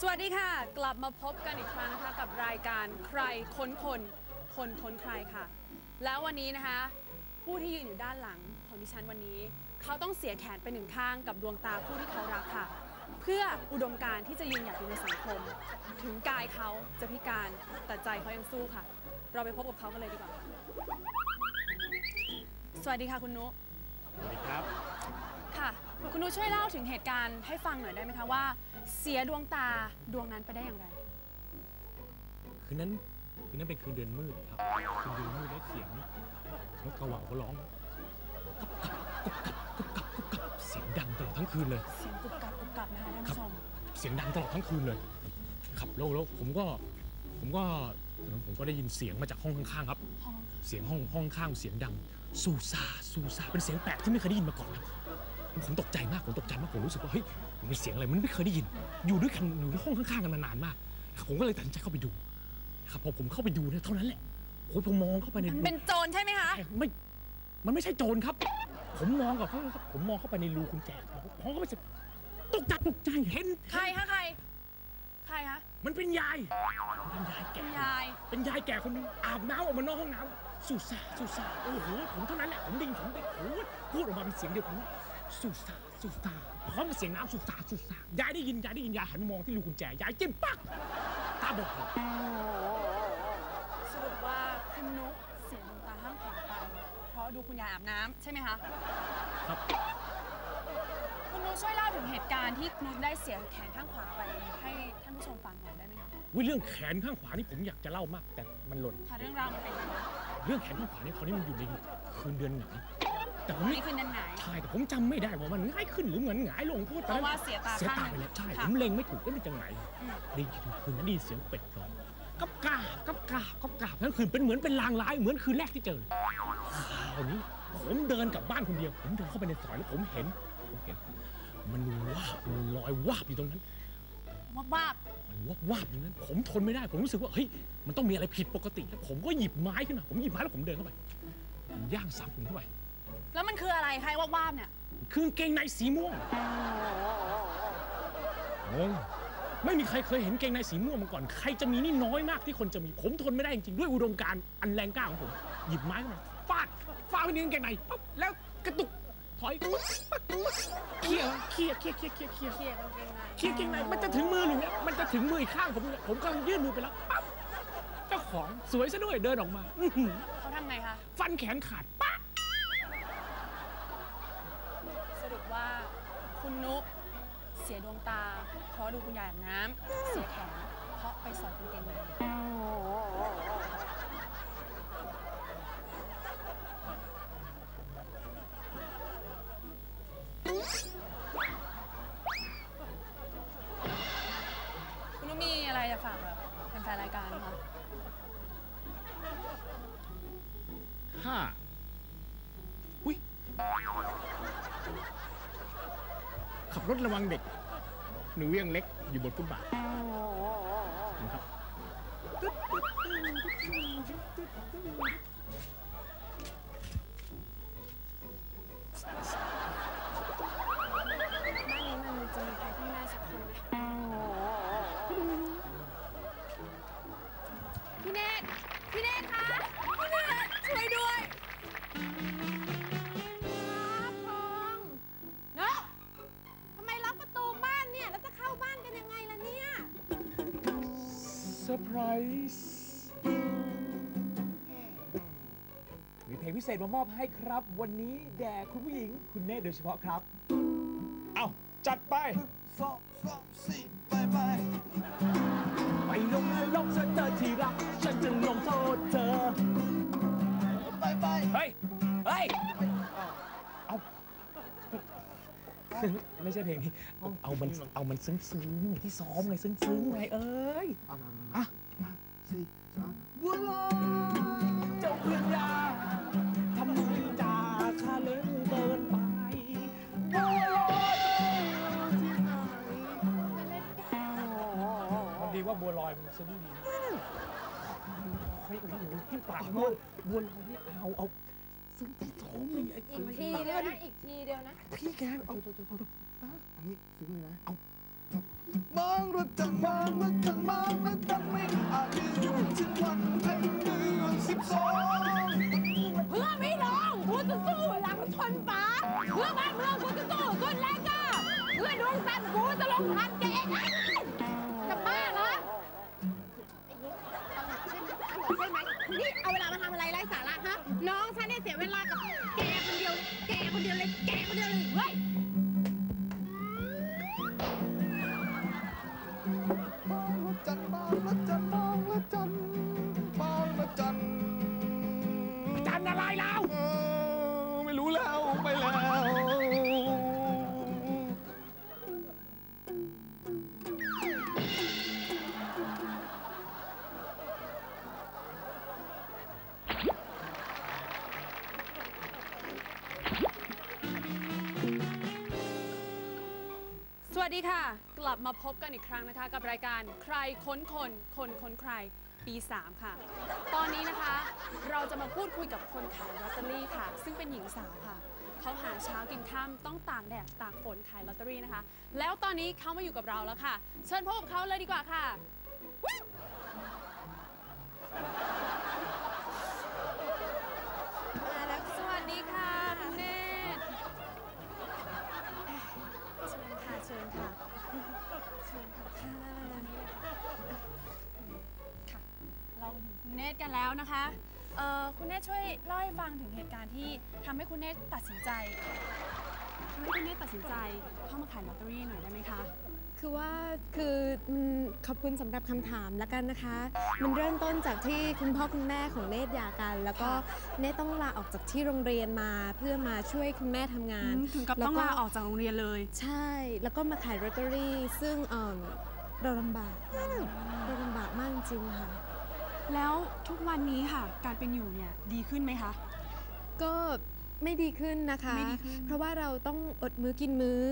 สวัสดีค่ะ กลับมาพบกันอีกครั้งนะคะกับรายการใครค้นคนคนค้นใครค่ะ แล้ววันนี้นะคะ ผู้ที่ยืนอยู่ด้านหลังของดิฉันวันนี้ เขาต้องเสียแขนไปหนึ่งข้างกับดวงตาผู้ที่เขารักค่ะ เพื่ออุดมการณ์ที่จะยืนหยัดอยู่ในสังคม ถึงกายเขาจะพิการแต่ใจเขายังสู้ค่ะ เราไปพบกับเขากันเลยดีกว่าสวัสดีค่ะคุณนุ สวัสดีครับ นุช่วยเล่าถึงเหตุการณ์ให้ฟังหน่อยได้ไหมคะว่า เสียดวงตาดวงนั้นไปได้อย่างไร คืนนั้นคืนนั้นเป็นคืนเดือนมืดครับคืนเดือนมืดแล้วเสียงนกกระเหว่าเขาร้องกับกับกับกับกับกับเสียงดังตลอดทั้งคืนเลย เสียงกุบกับกุบกับนะคะท่านครับผู้ชมเสียงดังตลอดทั้งคืนเลย ครับแล้วแล้วผมก็ผมก็ผมก็ได้ยินเสียงมาจากห้องข้างๆครับ ห้องเสียงห้องห้องข้างเสียงดังสู่ซาสู่ซาเป็นเสียงแปลกที่ไม่เคยได้ยินมาก่อนครับ ผมตกใจมากผมตกใจมากผมรู้สึกว่าเฮ้ยมันเป็นเสียงอะไรมันไม่เคยได้ยิน อยู่ด้วยกันอยู่ในห้องข้างๆกันมานานมากครับผมก็เลยตัดสินใจเข้าไปดูครับพอผมเข้าไปดูเนี่ยเท่านั้นแหละโอ้ยผมมองเข้าไปในมันเป็นโจรใช่ไหมคะใช่ไม่ มันไม่ใช่โจรครับ ผมมองกับเขาครับผมมองเข้าไปในรูกุญแจผมมองเข้าไปเสร็จตกใจตกใจเห็นใครคะใคร ใครคะมันเป็นยายมันเป็นยายแก่คุณยาย เป็นยายแก่คนหนึงอาบน้ำออกมานอกห้องน้ำสุสาสุสาโอ้โหผมเท่านั้นแหละผมไดยินผมได้โอ้โหพูดออกมาเป็นเสียงเดียวกันว่า สุสาสุสาพร้อมกับเสียงน้ำสุสาสุสายายได้ยินยายได้ยินยายหันมามองที่รูกุญแจยายจิ้มปักตาบอดเลยสรุปว่าคุณนุเสียดวงตาข้างขวาไปเพราะดูคุณยายอาบน้ำใช่ไหมคะ ครับคุณนุช่วยเล่าถึงเหตุการณ์ที่นุได้เสียแขนข้างขวาไปให้ท่านผู้ชมฟังหน่อยได้ไหมคะวิเรื่องแขนข้างขวานี่ผมอยากจะเล่ามาก แต่มันหล่นค่ะเรื่องราวมันเป็นยังไงเรื่องแขนข้างขวานี่คราวนี้มันอยู่ในคืนเดือนไหน แต่ผมไม่นี่คือเดินไหนใช่แต่ผมจำไม่ได้ว่ามันง่ายขึ้นหรือเหมือนหงายลงเพราะว่าตอนนั้นเพราะว่าเสียตาเสียข้างตาหนึ่งไปแล้วใช่ค่ะ ผมเล็งไม่ถูกว่ามันจะไงอืมได้ยินคืนนั้นได้ยินเสียงเป็ดร้องกับกาบกับกาบกับกาบทั้งคืนเป็นเหมือนเป็นลางร้ายเหมือนคืนแรกที่เจอเลยคราวนี้ผมเดินกลับบ้านคนเดียว ผมเดินเข้าไปในซอยแล้วผมเห็นผมเห็น มันวาบมันลอยวาบอยู่ตรงนั้นวับวับมันวาบวาบอยู่นั้น ผมทนไม่ได้ ผมรู้สึกว่าเฮ้ยมันต้องมีอะไรผิดปกติแล้วผมก็หยิบไม้ขึ้นมา ผมหยิบไม้แล้วผมเดินเข้าไปผมย่างสามผมเข้าไป แล้วมันคืออะไรคะไอ้วับวับเนี่ยคือกางเกงในสีม่วงงงไม่มีใครเคยเห็นเกงในสีม่วงมาก่อน ใครจะมีนี่น้อยมากที่คนจะมี ผมทนไม่ได้จริงๆ ด้วยอุดมการณ์อันแรงกล้าของผม หยิบไม้ขึ้นมาฟาด ฟาดไปในกางเกงในปั๊บแล้วกระตุก ถอยปั๊บปั๊บปั๊บเขี่ยเขี่ยเขี่ยเขี่ยเขี่ยเขี่ยเคลียร์กางเกงในเขี่ยเกงในมันจะถึงมือหรือเนี่ยมันจะถึงมืออีกข้างผมเนี่ยผมกำลังยื่นมือไปแล้วปั๊บ เจ้าของสวยซะด้วยเดินออกมาอื้อหือเขาทำไงคะ ฟันแขนขาดปั๊บ คุณนุ เสียดวงตา เพราะดูคุณยายอาบน้ำเสียแขนเพราะไปสอนกางเกงในคุณนุมีอะไรจะฝากแบบแฟนรายการไหมคะห้าอุ้ย รถระวังเด็ก หนูเวียงเล็กอยู่บนฟุตบาทนะครับ อร์ไพรส์มีเพลงพิเศษมามอบให้ครับ วันนี้แด่คุณผู้หญิงคุณเนธโดยเฉพาะครับ เอาจัดไปสองสามสี่บายบายไปลงนรกซะเธอที่รัก ฉันจะลงโทษเธอบายบายเฮ้ย เฮ้ย เอา ไม่ใช่เพลงนี้ เอามันเอามันซึ้งซึ้งๆที่ซ้อมไงซึ้งซึ้งๆไงเอ้ยอะ มาสี่สามบัวลอยเจ้าเพื่อนยาทำมือจ่าข้าเลิงเกินไปบัวลอยมันดีว่าบัวลอยมันซึ้งดีเฮ้ยโอ้โหที่ปากบัวบัวลอยนี่เอาเอา ซึ้งใจโถมไอ้อีกทีเดียวนะอีกทีเดียวนะ พี่แกเอาเอาเอาเอาอันนี้ซึ้งเลยนะเอามองรถจังมองรถจังมองรถจังไม่อาจลืมถึงวันเพ็ญเดือนสิบสองเพื่อไม่ลองกูจะสู้หลังชนฟ้าเพื่อบ้านเมืองกูจะสู้สุดแรงกล้าเพื่อดวงจันทร์กูจะลงทันแกเอง สวัสดีค่ะ กลับมาพบกันอีกครั้งนะคะ กับรายการใครค้นคนคนค้นใครปี 3 ค่ะ ตอนนี้นะคะ เราจะมาพูดคุยกับคนขายลอตเตอรี่ค่ะ ซึ่งเป็นหญิงสาวค่ะ เขาหาเช้ากินค่ำต้องตากแดดตากฝนขายลอตเตอรี่นะคะ แล้วตอนนี้เขามาอยู่กับเราแล้วค่ะ เชิญพบกับเขาเลยดีกว่าค่ะมาแล้วสวัสดีค่ะคุณเนตรเชิญค่ะเชิญค่ะเชิญค่ะค่ะค่ะเราถึงคุณเนตรกันแล้วนะคะ เอ่อคุณเนตรช่วยเล่าให้ฟังถึงเหตุการณ์ที่ทำให้คุณเนตรตัดสินใจทำให้คุณเนตรตัดสินใจเข้ามาขายลอตเตอรี่หน่อยได้ไหมคะ คือว่าคืออืมขอบคุณสำหรับคำถามแล้วกันนะคะ มันเริ่มต้นจากที่คุณพ่อคุณแม่ของเนตรหย่ากัน แล้วก็เนตรต้องลาออกจากที่โรงเรียนมาเพื่อมาช่วยคุณแม่ทำงานถึงกับต้องลาออกจากโรงเรียนเลย ใช่ แล้วก็มาขายลอตเตอรี่ซึ่งเอิ่มเราลำบากเราลำบากมากจริงๆค่ะ แล้วทุกวันนี้ค่ะ การเป็นอยู่เนี่ยดีขึ้นไหมคะ ก็ไม่ดีขึ้นนะคะไม่ดีขึ้นเพราะว่าเราต้องอดมื้อกินมื้อ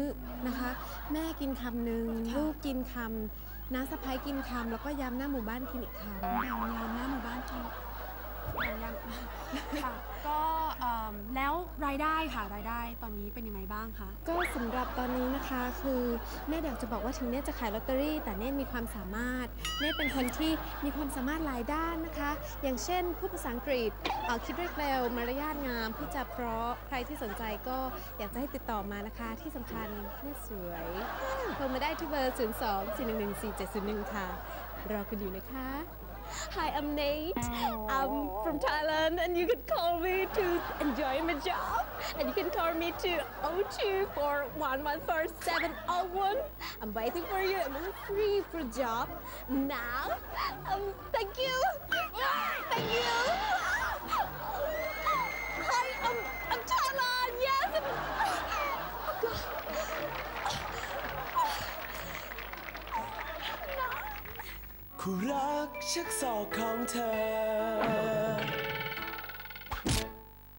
นะคะ แม่กินคำหนึ่งค่ะลูกกินคำน้าสะพ้ายกินคำแล้วก็ยามหน้าหมู่บ้านกินอีกคำแบ่งยามหน้าหมู่บ้านกิน รายได้ค่ะรายได้ตอนนี้เป็นยังไงบ้างคะ ก็สำหรับตอนนี้นะคะคือเน่อยากจะบอกว่าถึงเน่จะขายลอตเตอรี่ แต่เน่มีความสามารถเน่เป็นคนที่มีความสามารถหลายด้านนะคะ อย่างเช่นพูดภาษาอังกฤษเอ่อคิดเร็วมารยาทงามพูดจาเพราะใครที่สนใจก็อยากจะให้ติดต่อมานะคะ ที่สำคัญเน่สวยโทรมาได้ที่เบอร์ 0 2 4 1 1 4 7 0 1 ค่ะรอคุณอยู่นะคะ Hi, I'm Nate. I'm from Thailand, and you can call me to enjoy my job. And you can call me to 02 for 701. I'm waiting for you. I'm free for job now. Um, thank you. Thank you. คู่รักชักศอกของเธอ